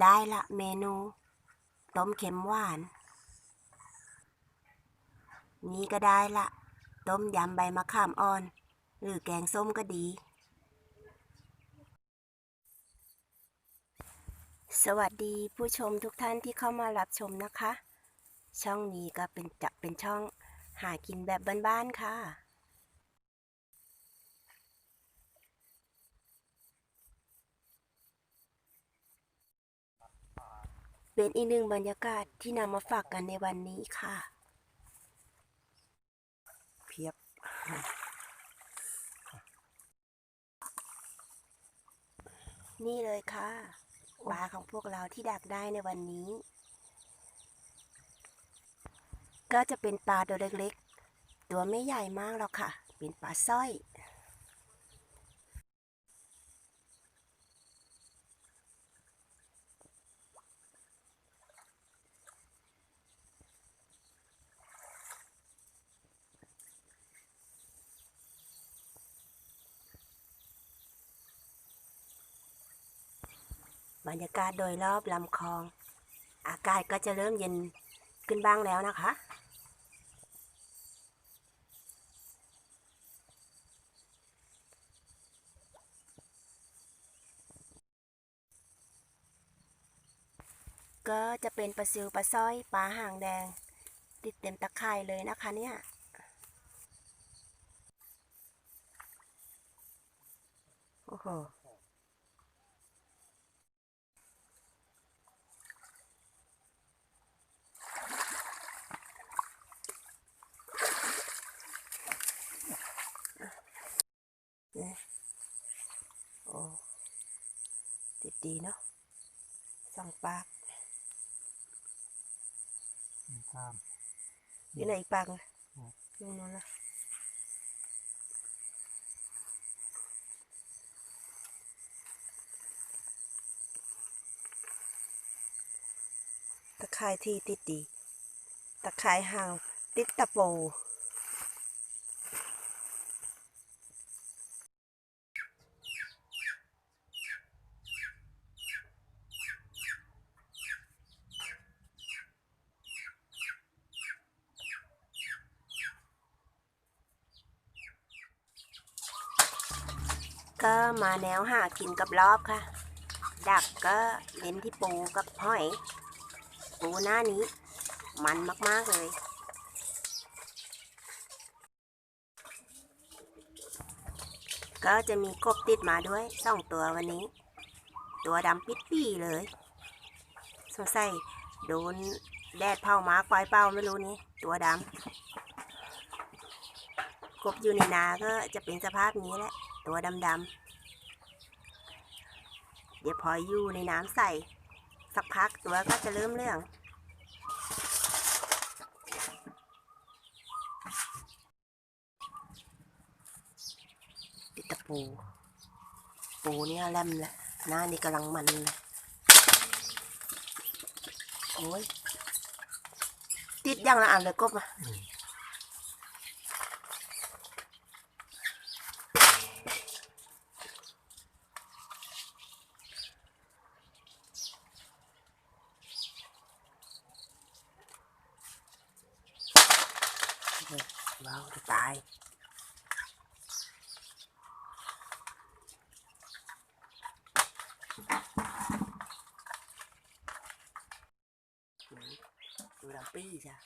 ได้ละเมนูต้มเค็มหวาน นี่ก็ได้ละ ต้มยำใบมะขามอ่อน หรือแกงส้มก็ดี สวัสดีผู้ชมทุกท่านที่เข้ามารับชมนะคะ ช่องนี้ก็เป็นจะเป็นช่องหากินแบบบ้านๆค่ะ เป็นอีกหนึ่งบรรยากาศที่นำมาฝากกันในวันนี้ค่ะ เพียบ นี่เลยค่ะปลาของพวกเราที่ดักได้ในวันนี้ ก็จะเป็นปลาตัวเล็กๆ ตัวไม่ใหญ่มากหรอกค่ะ เป็นปลาสร้อย บรรยากาศโดยรอบลำคลอง อากาศก็จะเริ่มเย็นขึ้นบ้างแล้วนะคะก็จะเป็นปลาซิวปลาสร้อยปลาหางแดง ติดเต็มตะข่ายเลยนะคะเนี่ยโอ้โห โอ้ติดดีเนาะสองปากตามอยู่ไหนอีกปากอะอืมอยู่นู้นละตะข่ายที่ติดดี ตะข่ายห่างติดตะโป ก็มาแนวหากินกับรอบค่ะ ดักก็เน้นที่ปูกับหอย ปูหน้านี้ มันมาก ๆ เลย ก็จะมีกบติดมาด้วยสองตัววันนี้ ตัวดำปิดปี้เลย สงสัยโดนแดดเผามาควายเป้าไม่รู้นี่ตัวดำกบอยู่ในนาก็จะเป็นสภาพนี้แหละ ตัวดำๆเดี๋ยวพออยู่ในน้ำใส่ สักพักตัวก็จะเริ่มเรื่อง ติดตะปู ปูเนี่ยแลมแหละหน้านี่กำลังมันเลยโอ้ยติดยังละอันเลยกบอะว้า วจะตายดูดำปี้จ้ะ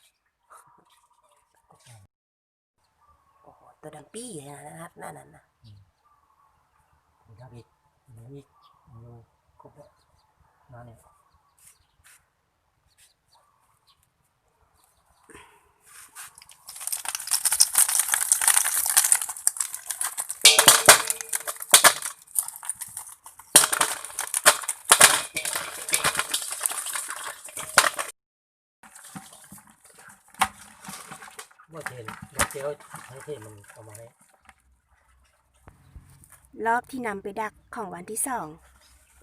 โอ้โหตัวดำปี้เล ยนะครับนั่นน่ะนะมีทับอีกมีอีกมีครบแล้วมาเนี่ยว่าเทนว่าเจลให้เทนมันเอามาให้รอบที่นำไปดักของวันที่สอง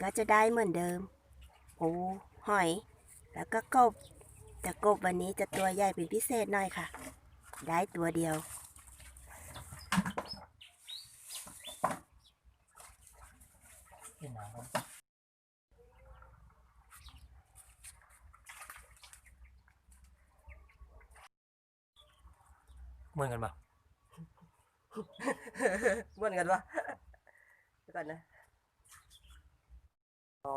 ก็จะได้เหมือนเดิมปูหอย แล้วก็กบแต่กบวันนี้จะตัวใหญ่เป็นพิเศษหน่อยค่ะ ได้ตัวเดียว เป็นหนังมัน เหมือนกันปะเหมือนกันปะเดี๋ยวก่อนนะอ๋อ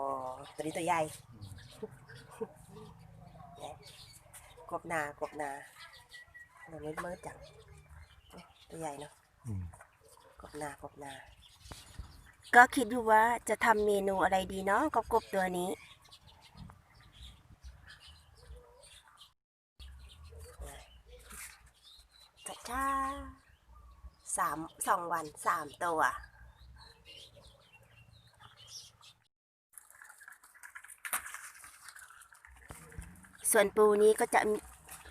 ตัวนี้ตัวใหญ่กบนากบนาตัวนี้มืดจังตัวใหญ่เนาะอืมกบนากบนา ก็คิดอยู่ว่าจะทำเมนูอะไรดีเนาะกับกบตัวนี้ ช้าสามสองวันสามตัวส่วนปูนี้ก็จะมี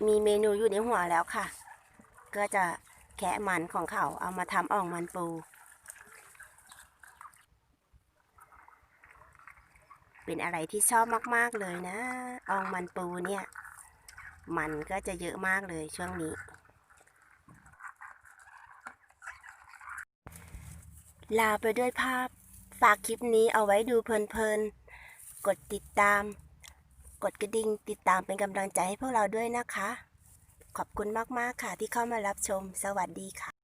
มีเมนูอยู่ในหัวแล้วค่ะ ก็จะแคะมันของเขาเอามาทำอ่องมันปู เป็นอะไรที่ชอบมากๆเลยนะอ่องมันปูเนี่ย มันก็จะเยอะมากเลยช่วงนี้ ลาไปด้วยภาพ ฝากคลิปนี้เอาไว้ดูเพลินๆ กดติดตาม กดกระดิ่งติดตามเป็นกำลังใจให้พวกเราด้วยนะคะ ขอบคุณมากๆค่ะที่เข้ามารับชม สวัสดีค่ะ